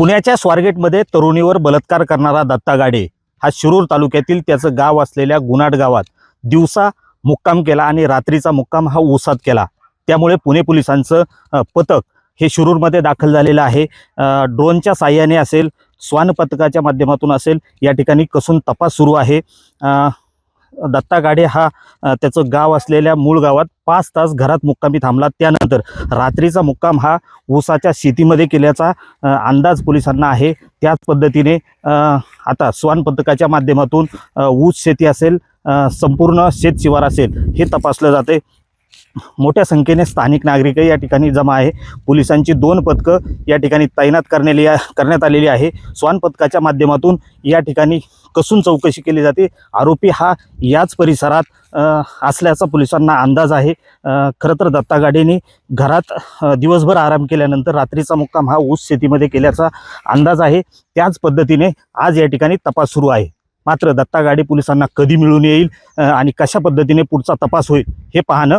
पुण्याच्या स्वारगेटमध्ये तरुणीवर बलात्कार करणारा दत्ता गाडे हा शिरूर तालुक्यातील त्याचं गाव असलेल्या गुनाड गावात दिवसा मुक्काम केला आणि रात्रीचा मुक्काम हा ऊसात केला. त्यामुळे पुणे पोलिसांचं पथक हे शिरूरमध्ये दाखल झालेलं आहे. ड्रोनच्या साह्याने असेल श्वान पथकाच्या माध्यमातून असेल या ठिकाणी कसून तपास सुरू आहे. दत्ता गाडे हा त्याचं गाव असलेल्या मूळ गावात पाच तास घरात मुक्कामी थांबला. त्यानंतर रात्रीचा मुक्काम हा ऊसाच्या शेतीमध्ये केल्याचा अंदाज पोलिसांना आहे. त्याच पद्धतीने आता स्वान पथकाच्या माध्यमातून ऊस शेती असेल संपूर्ण शेत शिवार असेल हे तपासलं जाते मोठ्या संख्येने स्थानिक नागरिकही या ठिकाणी जमा आहे. पोलिसांची दोन पथकं या ठिकाणी तैनात करण्याली करण्यात आलेली आहे. स्वान पथकाच्या माध्यमातून या ठिकाणी कसून चौकशी केली जाते. आरोपी हा याच परिसरात असल्याचा पोलिसांना अंदाज आहे. खरं तर दत्ता गाडेने घरात दिवसभर आराम केल्यानंतर रात्रीचा मुक्काम हा ऊस शेतीमध्ये केल्याचा अंदाज आहे. त्याच पद्धतीने आज या ठिकाणी तपास सुरू आहे. मात्र दत्ता गाडे पोलिसांना कधी मिळून येईल आणि कशा पद्धतीने पुढचा तपास होईल हे पाहणं